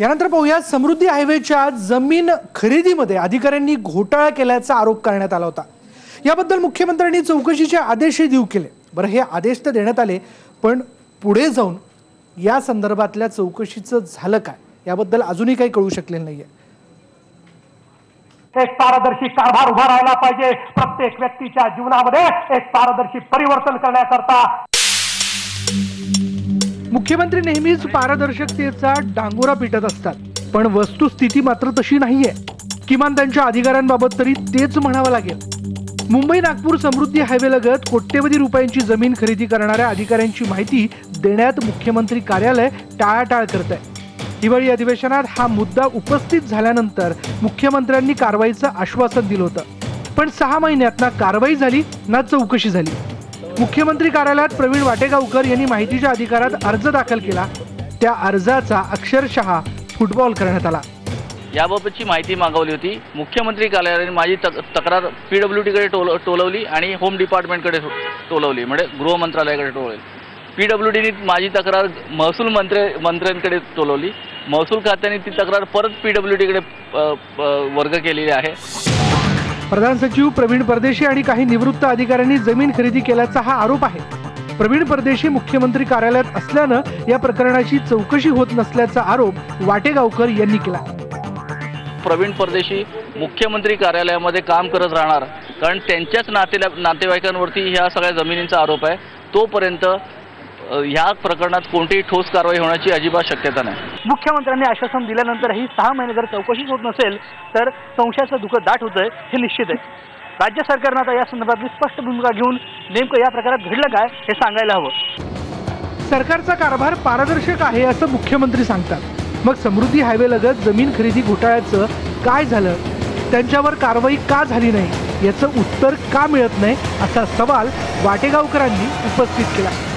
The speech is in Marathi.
यानंतर पाहूया समृद्धी हायवेच्या जमीन खरेदीमध्ये अधिकाऱ्यांनी घोटाळा केल्याचा आरोप करण्यात आला होता. याबद्दल मुख्यमंत्र्यांनी चौकशीचे आदेशही देऊ केले. बरं हे आदेश तर देण्यात आले पण पुढे जाऊन या संदर्भातल्या चौकशीचं झालं काय? याबद्दल अजूनही काही कळू शकलेलं नाहीये. एक पारदर्शी कारभार उभा राहायला पाहिजे प्रत्येक व्यक्तीच्या जीवनामध्ये. एक पारदर्शी परिवर्तन करण्याकरता मुख्यमंत्री नेहमीच पारदर्शकतेचा डांगोरा पिटत असतात. पण वस्तुस्थिती मात्र तशी नाहीये. किमान त्यांच्या अधिकाऱ्यांबाबत तरी तेच म्हणावं लागेल. मुंबई नागपूर समृद्धी हायवे लगत कोट्यवधी रुपयांची जमीन खरेदी करणाऱ्या अधिकाऱ्यांची माहिती देण्यात मुख्यमंत्री कार्यालय टाळाटाळ करत आहे हिवाळी अधिवेशनात हा मुद्दा उपस्थित झाल्यानंतर मुख्यमंत्र्यांनी कारवाईचं आश्वासन दिलं होतं. पण सहा महिन्यात ना कारवाई झाली ना चौकशी झाली. मुख्यमंत्री कार्यालयात प्रवीण वाटेगावकर यांनी माहितीच्या अधिकारात अर्ज दाखल केला. त्या अर्जाचा अक्षरशः फुटबॉल करण्यात आला. याबाबतची माहिती मागवली होती. मुख्यमंत्री कार्यालयाने माझी तक तक्रार पी डब्ल्यू डीकडे टोल टोलवली आणि होम डिपार्टमेंटकडे टोलवली म्हणजे गृह मंत्रालयाकडे टोलवली. पी डब्ल्यू डीने माझी तक्रार महसूल मंत्री मंत्र्यांकडे टोलवली. महसूल खात्याने ती तक्रार परत पी डब्ल्यू डीकडे वर्ग केलेली आहे. प्रधान सचिव प्रवीण परदेशी आणि काही निवृत्त अधिकाऱ्यांनी जमीन खरेदी केल्याचा हा आरोप आहे. प्रवीण परदेशी मुख्यमंत्री कार्यालयात असल्यानं या प्रकरणाची चौकशी होत नसल्याचा आरोप वाटेगावकर यांनी केला. प्रवीण परदेशी मुख्यमंत्री कार्यालयामध्ये काम करत राहणार. कारण त्यांच्याच नातेला नातेवाईकांवरती ह्या सगळ्या जमिनींचा आरोप आहे. तोपर्यंत ह्या प्रकरणात कोणतीही ठोस कारवाई होण्याची अजिबात शक्यता नाही. मुख्यमंत्र्यांनी आश्वासन दिल्यानंतरही सहा महिने जर चौकशीच होत नसेल तर संशयाचं दुःख दाट होतंय हे निश्चित आहे. राज्य सरकारनं आता या संदर्भातली स्पष्ट भूमिका घेऊन नेमकं या प्रकारात घडलं काय हे सांगायला हवं. सरकारचा कारभार पारदर्शक आहे असं मुख्यमंत्री सांगतात. मग समृद्धी हायवे लगत जमीन खरेदी घोटाळ्याचं काय झालं? त्यांच्यावर कारवाई का झाली नाही? याचं उत्तर का मिळत नाही? असा सवाल वाटेगावकरांनी उपस्थित केला.